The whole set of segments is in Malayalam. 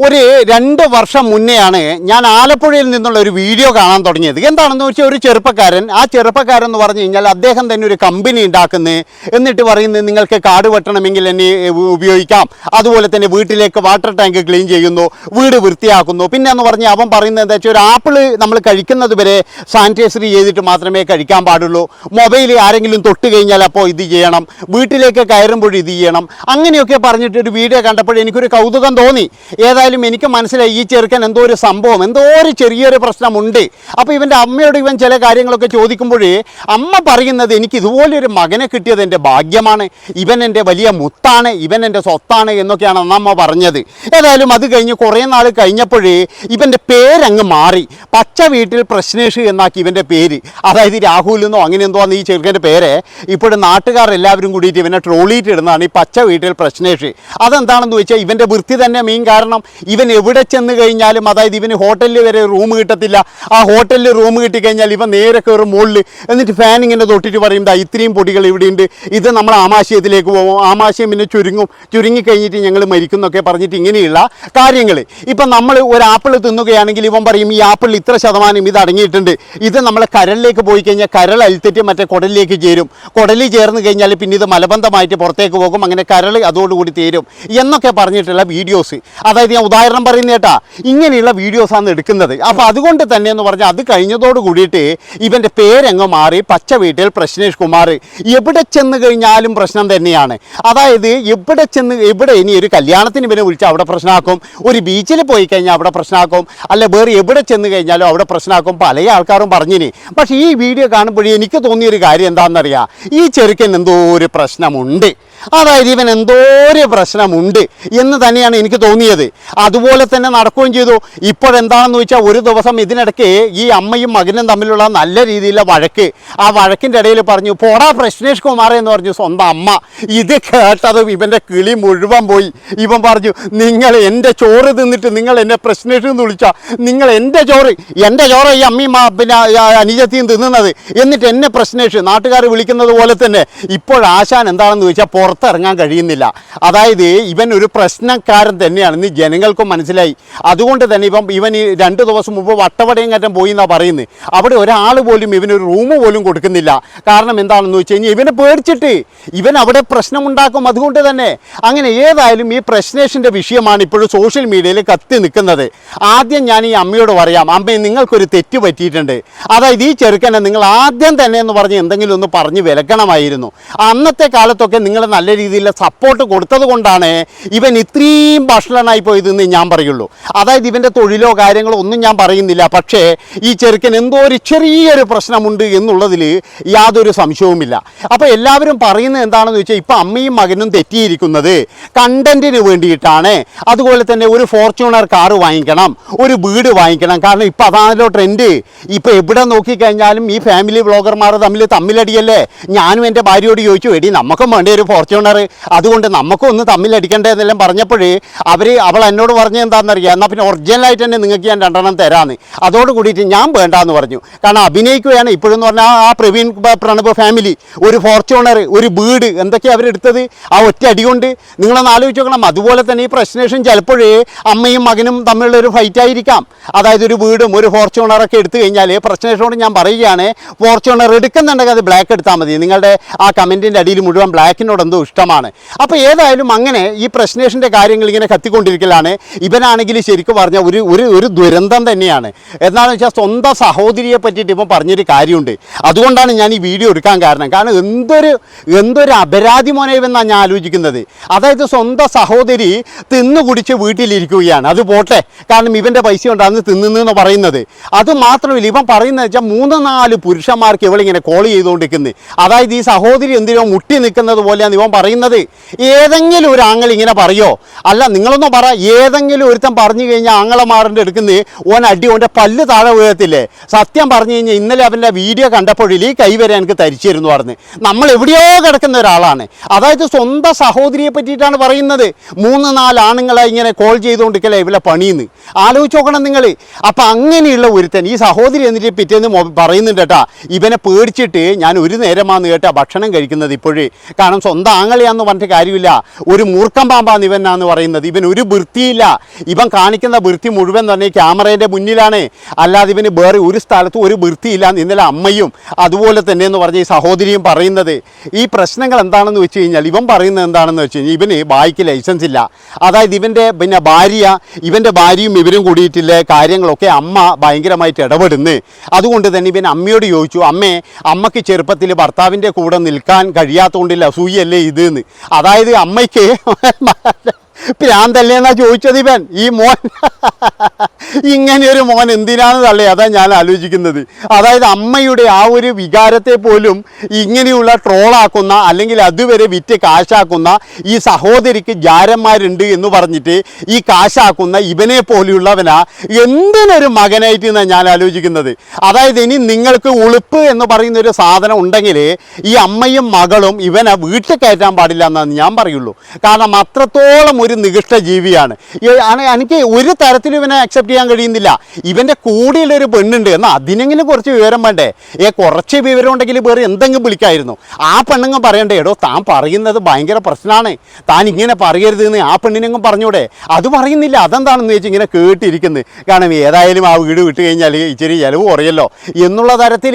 ഒരു രണ്ട് വർഷം മുന്നെയാണ് ഞാൻ ആലപ്പുഴയിൽ നിന്നുള്ള ഒരു വീഡിയോ കാണാൻ തുടങ്ങിയത്. എന്താണെന്ന് വെച്ചാൽ ഒരു ചെറുപ്പക്കാരൻ ആ ചെറുപ്പക്കാരൻ എന്ന് പറഞ്ഞു കഴിഞ്ഞാൽ അദ്ദേഹം തന്നെ ഒരു കമ്പനി ഉണ്ടാക്കുന്നത് എന്നിട്ട് പറയുന്നത് നിങ്ങൾക്ക് കാട് വെട്ടണമെങ്കിൽ എന്നെ ഉപയോഗിക്കാം. അതുപോലെ തന്നെ വീട്ടിലേക്ക് വാട്ടർ ടാങ്ക് ക്ലീൻ ചെയ്യുന്നു വീട് വൃത്തിയാക്കുന്നു. പിന്നെ എന്ന് പറഞ്ഞാൽ അവൻ പറയുന്നത് എന്താ വെച്ചാൽ ഒരു ആപ്പിൾ നമ്മൾ കഴിക്കുന്നത് വരെ സാനിറ്റൈസർ ചെയ്തിട്ട് മാത്രമേ കഴിക്കാൻ പാടുള്ളൂ. മൊബൈൽ ആരെങ്കിലും തൊട്ട് കഴിഞ്ഞാൽ അപ്പോൾ ഇത് ചെയ്യണം. വീട്ടിലേക്ക് കയറുമ്പോൾ ഇത് ചെയ്യണം. അങ്ങനെയൊക്കെ പറഞ്ഞിട്ട് ഒരു വീഡിയോ കണ്ടപ്പോൾ എനിക്കൊരു കൗതുകം തോന്നി. ഏതായാലും എനിക്ക് മനസ്സിലായി ഈ ചെറുക്കൻ എന്തോ ഒരു സംഭവം എന്തോ ഒരു ചെറിയൊരു പ്രശ്നമുണ്ട്. അപ്പോൾ ഇവന്റെ അമ്മയോട് ഇവൻ ചില കാര്യങ്ങളൊക്കെ ചോദിക്കുമ്പോഴേ അമ്മ പറയുന്നത് എനിക്ക് ഇതുപോലൊരു മകനെ കിട്ടിയത് എന്റെ ഭാഗ്യമാണ് ഇവൻ എന്റെ വലിയ മുത്താണ് ഇവൻ എന്റെ സ്വത്താണ് എന്നൊക്കെയാണ് അന്നമ്മ പറഞ്ഞത്. ഏതായാലും അത് കഴിഞ്ഞ് കുറേ നാൾ കഴിഞ്ഞപ്പോഴേ ഇവന്റെ പേരങ്ങ് മാറി. പച്ച വീട്ടിൽ പ്രശ്നേഷ് എന്നാക്കി ഇവന്റെ പേര്. അതായത് രാഹുൽ എന്നോ അങ്ങനെ എന്തോ ഈ ചെറുക്കന്റെ പേര്. ഇപ്പോഴും നാട്ടുകാർ എല്ലാവരും കൂടിയിട്ട് ഇവനെ ട്രോളിയിട്ട് ഇടുന്നതാണ് ഈ പച്ച വീട്ടിൽ പ്രശ്നേഷ്. അതെന്താണെന്ന് വെച്ചാൽ ഇവന്റെ വൃത്തി തന്നെ മെയിൻ കാരണം. ഇവൻ എവിടെ ചെന്ന് കഴിഞ്ഞാലും അതായത് ഇവന് ഹോട്ടലിൽ വരെ റൂം കിട്ടത്തില്ല. ആ ഹോട്ടലിൽ റൂം കിട്ടിക്കഴിഞ്ഞാൽ ഇവൻ നേരെ കയറും മുകളിൽ. എന്നിട്ട് ഫാൻ ഇങ്ങനെ തൊട്ടിട്ട് പറയും ദാ ഇത്രയും പൊടികൾ ഇവിടെയുണ്ട് ഇത് നമ്മൾ ആമാശയത്തിലേക്ക് പോകും. ആമാശയം പിന്നെ ചുരുങ്ങും. ചുരുങ്ങിക്കഴിഞ്ഞിട്ട് ഞങ്ങൾ മരിക്കും എന്നൊക്കെ പറഞ്ഞിട്ട് ഇങ്ങനെയുള്ള കാര്യങ്ങൾ ഇപ്പം നമ്മൾ ഒരു ആപ്പിൾ തിന്നുകയാണെങ്കിൽ ഇവൻ പറയും ഈ ആപ്പിൾ ഇത്ര ശതമാനം ഇത് അടങ്ങിയിട്ടുണ്ട്. ഇത് നമ്മൾ കരലിലേക്ക് പോയി കഴിഞ്ഞാൽ കരൾ അഴുത്തിട്ട് മറ്റേ കുടലിലേക്ക് ചേരും. കുടലിൽ ചേർന്ന് കഴിഞ്ഞാൽ പിന്നെ ഇത് മലബന്ധമായിട്ട് പുറത്തേക്ക് പോകും. അങ്ങനെ കരൾ അതോടുകൂടി തീരും. എന്നൊക്കെ പറഞ്ഞിട്ടുള്ള വീഡിയോസ്. അതായത് ഞാൻ ഉദാഹരണം പറയുന്ന കേട്ടാ ഇങ്ങനെയുള്ള വീഡിയോസാണ് എടുക്കുന്നത്. അപ്പോൾ അതുകൊണ്ട് തന്നെ എന്ന് പറഞ്ഞാൽ അത് കഴിഞ്ഞതോട് കൂടിയിട്ട് ഇവന്റെ പേരങ്ങ് മാറി പച്ച വീട്ടിൽ പ്രശ്നേഷ് കുമാർ. എവിടെ ചെന്ന് കഴിഞ്ഞാലും പ്രശ്നം തന്നെയാണ്. അതായത് എവിടെ ചെന്ന് എവിടെ ഇനി ഒരു കല്യാണത്തിന് ഇവനെ വിളിച്ചാൽ അവിടെ പ്രശ്നമാക്കും ഒരു ബീച്ചിൽ പോയി കഴിഞ്ഞാൽ അവിടെ പ്രശ്നമാക്കും അല്ല വേറെ എവിടെ ചെന്ന് കഴിഞ്ഞാലും അവിടെ പ്രശ്നമാക്കും പല ആൾക്കാരും പറഞ്ഞിനി. പക്ഷേ ഈ വീഡിയോ കാണുമ്പോഴേ എനിക്ക് തോന്നിയൊരു കാര്യം എന്താണെന്നറിയാം ഈ ചെറുക്കൻ എന്തോ ഒരു പ്രശ്നമുണ്ട്. അതായത് ഇവൻ എന്തോ ഒരു പ്രശ്നമുണ്ട് എന്ന് തന്നെയാണ് എനിക്ക് തോന്നിയത്. അതുപോലെ തന്നെ നടക്കുകയും ചെയ്തു. ഇപ്പോഴെന്താണെന്ന് വെച്ചാൽ ഒരു ദിവസം ഇതിനിടയ്ക്ക് ഈ അമ്മയും മകനും തമ്മിലുള്ള നല്ല രീതിയിലുള്ള വഴക്ക്. ആ വഴക്കിന്റെ ഇടയിൽ പറഞ്ഞു പോടാ പ്രശ്നേഷ് കുമാർ എന്ന് പറഞ്ഞു സ്വന്തം അമ്മ. ഇത് കേട്ടത് ഇവന്റെ കിളി മുഴുവൻ പോയി. ഇവൻ പറഞ്ഞു നിങ്ങൾ എന്റെ ചോറ് തിന്നിട്ട് നിങ്ങൾ എന്നെ പ്രശ്നേഷ് എന്ന് വിളിച്ചാൽ നിങ്ങൾ എന്റെ ചോറ് എന്റെ ചോറ് ഈ അമ്മയും പിന്നെ അനുജത്തിയും തിന്നുന്നത്. എന്നിട്ട് എന്നെ പ്രശ്നേഷ് നാട്ടുകാർ വിളിക്കുന്നത് പോലെ തന്നെ. ഇപ്പോൾ ആശാൻ എന്താണെന്ന് ചോദിച്ചാൽ പുറത്തിറങ്ങാൻ കഴിയുന്നില്ല. അതായത് ഇവൻ ഒരു പ്രശ്നക്കാരൻ തന്നെയാണ്. ഇന്ന് ജനങ്ങൾക്കും മനസ്സിലായി. അതുകൊണ്ട് തന്നെ ഇപ്പം ഇവൻ ഈ രണ്ട് ദിവസം മുമ്പ് വട്ടവടയും കയറ്റം പോയി എന്നാണ് പറയുന്നത് അവിടെ ഒരാൾ പോലും ഇവനൊരു റൂം പോലും കൊടുക്കുന്നില്ല. കാരണം എന്താണെന്ന് വെച്ച് കഴിഞ്ഞാൽ ഇവനെ പേടിച്ചിട്ട്. ഇവൻ അവിടെ പ്രശ്നമുണ്ടാക്കും അതുകൊണ്ട് തന്നെ. അങ്ങനെ ഏതായാലും ഈ പ്രശ്നേഷിന്റെ വിഷയമാണ് ഇപ്പോഴും സോഷ്യൽ മീഡിയയിൽ കത്തി നിൽക്കുന്നത്. ആദ്യം ഞാൻ ഈ അമ്മയോട് പറയാം അമ്മയെ നിങ്ങൾക്കൊരു തെറ്റ് പറ്റിയിട്ടുണ്ട്. അതായത് ഈ ചെറുക്കനെ നിങ്ങൾ ആദ്യം തന്നെ എന്ന് പറഞ്ഞ് എന്തെങ്കിലും ഒന്ന് പറഞ്ഞ് വിലക്കണമായിരുന്നു. അന്നത്തെ കാലത്തൊക്കെ നിങ്ങൾ നല്ല രീതിയിൽ സപ്പോർട്ട് കൊടുത്തത് കൊണ്ടാണ് ഇവൻ ഇത്രയും ഭക്ഷണനായി പോയതെന്ന് ഞാൻ പറയുള്ളൂ. അതായത് ഇവന്റെ തൊഴിലോ കാര്യങ്ങളോ ഒന്നും ഞാൻ പറയുന്നില്ല. പക്ഷേ ഈ ചെറുക്കൻ എന്തോ ഒരു ചെറിയൊരു പ്രശ്നമുണ്ട് എന്നുള്ളതിൽ യാതൊരു സംശയവുമില്ല. അപ്പോൾ എല്ലാവരും പറയുന്നത് എന്താണെന്ന് വെച്ചാൽ ഇപ്പം അമ്മയും മകനും തെറ്റിയിരിക്കുന്നത് കണ്ടന്റിന് വേണ്ടിയിട്ടാണ്. അതുപോലെ തന്നെ ഒരു ഫോർച്യൂണർ കാർ വാങ്ങിക്കണം ഒരു വീട് വാങ്ങിക്കണം. കാരണം ഇപ്പം അതാണല്ലോ ട്രെൻഡ് ഇപ്പോൾ എവിടെ നോക്കിക്കഴിഞ്ഞാലും ഈ ഫാമിലി വ്ളോഗർമാർ തമ്മിൽ തമ്മിലടിയല്ലേ? ഞാനും എന്റെ ഭാര്യയോട് ചോദിച്ചു എടി നമുക്കും വേണ്ടേ ഒരു ഫോർച്യൂണർ? അതുകൊണ്ട് നമുക്കും ഒന്ന് തമ്മിലടിക്കണ്ടേ എന്നെല്ലാം പറഞ്ഞപ്പോഴേ അവർ അവൾ എന്നോട് പറഞ്ഞത് എന്താണെന്നറിയാം? എന്നാൽ പിന്നെ ഒറിജിനലായിട്ട് തന്നെ നിങ്ങൾക്ക് ഞാൻ രണ്ടെണ്ണം തരാമെന്ന് അതോട് കൂടിയിട്ട് ഞാൻ വേണ്ടാന്ന് പറഞ്ഞു. കാരണം അഭിനയിക്കുകയാണ് ഇപ്പോഴെന്ന് പറഞ്ഞാൽ ആ പ്രവീൺ പ്രണബ് ഫാമിലി ഒരു ഫോർച്യൂണർ ഒരു വീട് എന്തൊക്കെയാണ് അവരെടുത്തത് ആ ഒറ്റ അടി കൊണ്ട് നിങ്ങളൊന്ന് ആലോചിച്ച് നോക്കണം. അതുപോലെ തന്നെ ഈ പ്രശ്നേഷൻ ചിലപ്പോഴേ അമ്മയും മകനും തമ്മിലുള്ള ഒരു ഫൈറ്റ് ആയിരിക്കാം. അതായത് ഒരു വീടും ഒരു ഫോർച്യൂണറൊക്കെ എടുത്തു കഴിഞ്ഞാൽ പ്രശ്നേഷനോട് ഞാൻ പറയുകയാണ് ഫോർച്യൂണർ എടുക്കുന്നുണ്ടെങ്കിൽ അത് ബ്ലാക്ക് എടുത്താൽ മതി. നിങ്ങളുടെ ആ കമന്റിന്റെ അടിയിൽ മുഴുവൻ ബ്ലാക്കിനോട് എന്തോ ഇഷ്ടമാണ്. അപ്പോൾ ഏതായാലും അങ്ങനെ ഈ പ്രശ്നേഷന്റെ കാര്യങ്ങൾ ഇങ്ങനെ കത്തിക്കൊണ്ടിരിക്കലാണ്. ഇവനാണെങ്കിൽ ശരിക്കും പറഞ്ഞാൽ ഒരു ഒരു ഒരു ദുരന്തം തന്നെയാണ്. എന്താണെന്ന് വെച്ചാൽ സ്വന്തം സഹോദരിയെ പറ്റിയിട്ട് ഇപ്പം പറഞ്ഞൊരു കാര്യമുണ്ട്. അതുകൊണ്ടാണ് ഞാൻ ഈ വീഡിയോ എടുക്കാൻ കാരണം. കാരണം എന്തൊരു എന്തൊരു അപരാധി മോനേവെന്നാണ് ഞാൻ ആലോചിക്കുന്നത്? അതായത് സ്വന്തം സഹോദരി തിന്നു കുടിച്ച് വീട്ടിലിരിക്കുകയാണ്. അത് പോട്ടെ. കാരണം ഇവന്റെ പൈസ കൊണ്ടാണ് തിന്നുന്നതെന്ന് പറയുന്നത്. അത് മാത്രമല്ല ഇവൻ പറയുന്നത് വെച്ചാൽ മൂന്ന് നാല് പുരുഷന്മാർക്ക് ഇവളിങ്ങനെ കോൾ ചെയ്തുകൊണ്ടിരിക്കുന്നത് അതായത് ഈ സഹോദരി എന്തിനോ മുട്ടി നിൽക്കുന്നത് പോലെയാണ് ഇവൻ പറയുന്നത്? ഏതെങ്കിലും ഒരു ആങ്ങൾ ഇങ്ങനെ പറയോ? അല്ല നിങ്ങളൊന്നും പറ ഏതെങ്കിലും ഒരുത്തൻ പറഞ്ഞു കഴിഞ്ഞാൽ ആങ്ങളമാറിന്റെ എടുക്കുന്നേ ഓൻ അടി ഓന്റെ പല്ല് താഴെ വീഴത്തില്ലേ? സത്യം പറഞ്ഞു കഴിഞ്ഞാൽ ഇന്നലെ അവന്റെ വീഡിയോ കണ്ടപ്പോഴിൽ ഈ കൈ വരെ എനിക്ക് തരിച്ചിരുന്നു പറഞ്ഞ് നമ്മൾ എവിടെയോ കിടക്കുന്ന ഒരാളാണ്. അതായത് സ്വന്തം സഹോദരിയെ പറ്റിയിട്ടാണ് പറയുന്നത്. മൂന്ന് നാല് ആണുങ്ങളെ ഇങ്ങനെ കോൾ ചെയ്തുകൊണ്ടിരിക്കലേ ഇവിടെ പണിയെന്ന് ആലോചിച്ച് നോക്കണം നിങ്ങൾ. അപ്പം അങ്ങനെയുള്ള ഒരുത്തൻ ഈ സഹോദരി എന്നിട്ട് പിറ്റേന്ന് പറയുന്നുണ്ട് കേട്ടാ ഇവനെ പേടിച്ചിട്ട് ഞാൻ ഒരു നേരമാന്ന് കേട്ടാ ഭക്ഷണം കഴിക്കുന്നത് ഇപ്പോഴേ. കാരണം സ്വന്തം ആങ്ങളെയാന്ന് പറഞ്ഞിട്ട് കാര്യമില്ല. ഒരു മൂർക്കം പാമ്പാന്ന് ഇവനാന്ന് പറയുന്നത്. ഇവൻ ഒരു വൃത്തി വൃത്തിയില്ല ഇവൻ കാണിക്കുന്ന വൃത്തി മുഴുവൻ തന്നെ ക്യാമറേന്റെ മുന്നിലാണ്. അല്ലാതെ ഇവന് വേറെ ഒരു സ്ഥലത്തും ഒരു വൃത്തിയില്ല. ഇന്നലെ അമ്മയും അതുപോലെ തന്നെ എന്ന് പറഞ്ഞ ഈ സഹോദരിയും പറയുന്നത്. ഈ പ്രശ്നങ്ങൾ എന്താണെന്ന് വെച്ച് കഴിഞ്ഞാൽ ഇവൻ പറയുന്നത് എന്താണെന്ന് വെച്ച് കഴിഞ്ഞാൽ ഇവന് ബായിക്ക് ലൈസൻസ് ഇല്ല. അതായത് ഇവന്റെ പിന്നെ ഭാര്യ ഇവന്റെ ഭാര്യയും ഇവരും കൂടിയിട്ടില്ലേ. കാര്യങ്ങളൊക്കെ അമ്മ ഭയങ്കരമായിട്ട് ഇടപെടുന്നു. അതുകൊണ്ട് തന്നെ ഇവൻ അമ്മയോട് ചോദിച്ചു അമ്മേ അമ്മയ്ക്ക് ചെറുപ്പത്തിൽ ഭർത്താവിന്റെ കൂടെ നിൽക്കാൻ കഴിയാത്തതുകൊണ്ടില്ല അസൂയല്ലേ ഇത് എന്ന് അതായത് അമ്മയ്ക്ക് പ്രാന്തല്ലേ എന്നാ ചോദിച്ചത് ഇവൻ? ഈ മോൻ. ഇങ്ങനെയൊരു മോൻ എന്തിനാണ് തള്ളി? അതാ ഞാൻ ആലോചിക്കുന്നത്. അതായത് അമ്മയുടെ ആ ഒരു വികാരത്തെ പോലും ഇങ്ങനെയുള്ള ട്രോളാക്കുന്ന അല്ലെങ്കിൽ അതുവരെ വിറ്റ് കാശാക്കുന്ന ഈ സഹോദരിക്ക് ജാരന്മാരുണ്ട് എന്ന് പറഞ്ഞിട്ട് ഈ കാശാക്കുന്ന ഇവനെ പോലെയുള്ളവനാ എന്തിനൊരു മകനായിട്ട് എന്നാണ് ഞാൻ ആലോചിക്കുന്നത്? അതായത് ഇനി നിങ്ങൾക്ക് ഉളുപ്പ് എന്ന് പറയുന്ന ഒരു സാധനം ഉണ്ടെങ്കിൽ ഈ അമ്മയും മകളും ഇവനെ വീട്ടിൽ കയറ്റാൻ പാടില്ല എന്നാണ് ഞാൻ പറയുള്ളൂ. കാരണം അത്രത്തോളം ഒരു നികൃഷ്ട ജീവിയാണ്. എനിക്ക് ഒരു തരത്തിലും ഇവനെ അക്സെപ്റ്റ് ചെയ്യാൻ കഴിയുന്നില്ല. ഇവന്റെ കൂടെയുള്ള ഒരു പെണ്ണുണ്ട്. എന്നാൽ അതിനെങ്കിലും കുറച്ച് വിവരം വേണ്ടേ? ഏ കുറച്ച് വിവരം ഉണ്ടെങ്കിൽ വേറെ എന്തെങ്കിലും വിളിക്കായിരുന്നു. ആ പെണ്ണുങ്ങും പറയണ്ടേ എടോ താൻ പറയുന്നത് ഭയങ്കര പ്രശ്നമാണ് താൻ ഇങ്ങനെ പറയരുത് എന്ന് ആ പെണ്ണിനെങ്ങും പറഞ്ഞൂടെ? അത് പറയുന്നില്ല. അതെന്താണെന്ന് വെച്ച് ഇങ്ങനെ കേട്ടിരിക്കുന്നത് കാരണം ഏതായാലും ആ വീട് വിട്ട് കഴിഞ്ഞാൽ ഇച്ചിരി ചിലവ് കുറയല്ലോ എന്നുള്ള തരത്തിൽ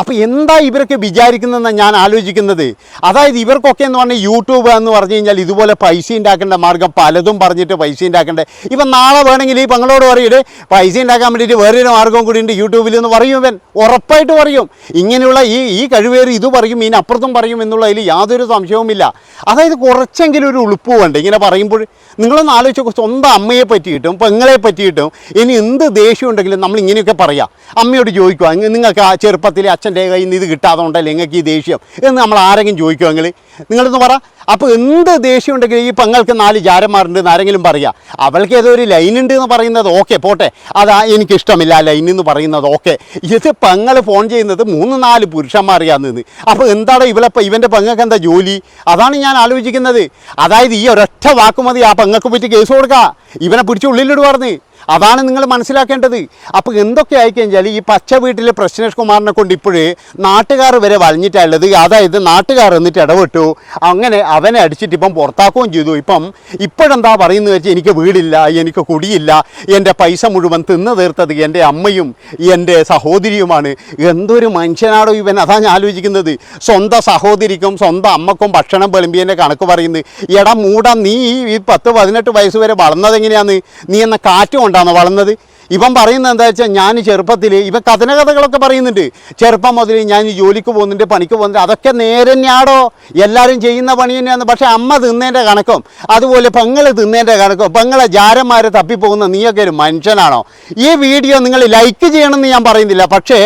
അപ്പോൾ എന്താ ഇവരൊക്കെ വിചാരിക്കുന്നതെന്ന് ഞാൻ ആലോചിക്കുന്നത്? അതായത് ഇവർക്കൊക്കെ എന്ന് പറഞ്ഞാൽ യൂട്യൂബ് എന്ന് പറഞ്ഞു കഴിഞ്ഞാൽ ഇതുപോലെ പൈസ ഉണ്ടാക്കേണ്ട മാർഗം പലതും പറഞ്ഞിട്ട് പൈസ ഉണ്ടാക്കണ്ടേ? ഇപ്പം നാളെ വേണമെങ്കിൽ ഈ പെങ്ങളോട് പറയില്ലേ പൈസ ഉണ്ടാക്കാൻ വേണ്ടിയിട്ട് വേറൊരു മാർഗവും കൂടി ഉണ്ട് യൂട്യൂബിൽ നിന്ന് പറയും ഇവൻ. ഉറപ്പായിട്ട് പറയും. ഇങ്ങനെയുള്ള ഈ ഈ കഴിവേറി ഇത് പറയും ഇതിനപ്പുറത്തും പറയും എന്നുള്ളതിൽ യാതൊരു സംശയവുമില്ല. അതായത് കുറച്ചെങ്കിലും ഒരു ഉളുപ്പ് വേണ്ട? ഇങ്ങനെ പറയുമ്പോൾ നിങ്ങളൊന്ന് ആലോചിച്ച് സ്വന്തം അമ്മയെ പറ്റിയിട്ടും പെങ്ങളെ പറ്റിയിട്ടും ഇനി എന്ത് ദേഷ്യം ഉണ്ടെങ്കിലും നമ്മൾ ഇങ്ങനെയൊക്കെ പറയാം. അമ്മയോട് ചോദിക്കുക നിങ്ങൾക്ക് ആ ചെറുപ്പത്തിൽ അച്ഛന്റെ കയ്യിൽ നിന്ന് ഇത് കിട്ടാതെ ഉണ്ടല്ലോ? നിങ്ങൾക്ക് ഈ ദേഷ്യം? എന്ന് നമ്മൾ ആരെങ്കിലും ചോദിക്കുക നിങ്ങൾ നിങ്ങളൊന്ന് പറ. അപ്പോൾ എന്ത് ദേഷ്യം ഉണ്ടെങ്കിലും ഈ പെങ്ങൾക്ക് നാല് ജാരന്മാരുണ്ട് ആരെങ്കിലും പറയാം? അവൾക്ക് ഏതോ ഒരു ലൈൻ ഉണ്ട് എന്ന് പറയുന്നത് ഓക്കെ പോട്ടെ. അതാ എനിക്കിഷ്ടമില്ല ലൈൻ എന്ന് പറയുന്നത് ഓക്കെ. ഇത് പെങ്ങൾ ഫോൺ ചെയ്യുന്നത് മൂന്ന് നാല് പുരുഷന്മാരെയാണെന്ന് അപ്പോൾ എന്താണ് ഇവളെ ഇവന്റെ പെങ്ങൾക്ക് എന്താ ജോലി? അതാണ് ഞാൻ ആലോചിക്കുന്നത്. അതായത് ഈ ഒരൊറ്റ വാക്കുമതി ആ പെങ്ങൾക്ക് പറ്റി കേസ് കൊടുക്കുക ഇവനെ പിടിച്ച് ഉള്ളിലിടുവാർന്ന് അതാണ് നിങ്ങൾ മനസ്സിലാക്കേണ്ടത്. അപ്പോൾ എന്തൊക്കെ ആയിക്കഴിഞ്ഞാൽ ഈ പച്ച വീട്ടിലെ പ്രശ്നേഷ് കുമാറിനെ കൊണ്ട് ഇപ്പോഴേ നാട്ടുകാർ വരെ വളഞ്ഞിട്ടുള്ളത് അതായത് നാട്ടുകാർ എന്നിട്ട് ഇടപെട്ടു. അങ്ങനെ അവനെ അടിച്ചിട്ട് ഇപ്പം പുറത്താക്കുകയും ചെയ്തു. ഇപ്പം ഇപ്പോഴെന്താ പറയുന്നത് വെച്ചാൽ എനിക്ക് വീടില്ല എനിക്ക് കുടിയില്ല എന്റെ പൈസ മുഴുവൻ തിന്നു തീർത്തത് എന്റെ അമ്മയും എന്റെ സഹോദരിയുമാണ്. എന്തൊരു മനുഷ്യനാണോ ഇവൻ? അതാ ഞാൻ ആലോചിക്കുന്നത്. സ്വന്തം സഹോദരിക്കും സ്വന്തം അമ്മക്കും ഭക്ഷണം വിളമ്പിയതിന്റെ കണക്ക് പറയുന്നത്. എടാ മൂടാ നീ ഈ- പത്ത് പതിനെട്ട് വയസ്സ് വരെ വളർന്നത് നീ എന്ന കാറ്റ് കൊണ്ടാണ് വളർന്നത്. ഇവൻ പറയുന്നത് എന്താ വെച്ചാൽ ഞാൻ ചെറുപ്പത്തിൽ ഇവൻ കഥന കഥകളൊക്കെ പറയുന്നുണ്ട്. ചെറുപ്പം മുതൽ ഞാൻ ജോലിക്ക് പോകുന്നുണ്ട് പണിക്ക് പോകുന്നുണ്ട് അതൊക്കെ നേരെ തന്നെയാടോ. എല്ലാവരും ചെയ്യുന്ന പണി തന്നെയാണ്. പക്ഷേ അമ്മ തിന്നേന്റെ കണക്കും അതുപോലെ പെങ്ങൾ തിന്നേന്റെ കണക്കും പെങ്ങളെ ജാരന്മാരെ തപ്പിപ്പോകുന്ന നീയൊക്കെ ഒരു മനുഷ്യനാണോ. ഈ വീഡിയോ നിങ്ങൾ ലൈക്ക് ചെയ്യണമെന്ന് ഞാൻ പറയുന്നില്ല. പക്ഷേ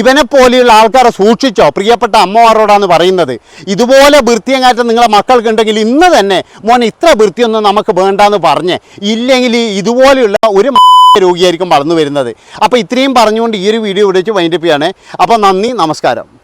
ഇവനെ പോലെയുള്ള ആൾക്കാരെ സൂക്ഷിച്ചോ പ്രിയപ്പെട്ട അമ്മമാരോടാണ് പറയുന്നത്. ഇതുപോലെ വൃത്തിയങ്ങാറ്റം നിങ്ങളെ മക്കൾക്കുണ്ടെങ്കിൽ ഇന്ന് തന്നെ മോൻ ഇത്ര വൃത്തിയൊന്നും നമുക്ക് വേണ്ടാന്ന് പറഞ്ഞ് ഇല്ലെങ്കിൽ ഇതുപോലെയുള്ള ഒരു രോഗിയായിരിക്കും വളർന്നു വരുന്നത്. അപ്പോൾ ഇത്രയും പറഞ്ഞുകൊണ്ട് ഈ ഒരു വീഡിയോ ഇവിടെ വൈൻഡപ്പ് ചെയ്യാണ്. അപ്പോൾ നന്ദി നമസ്കാരം.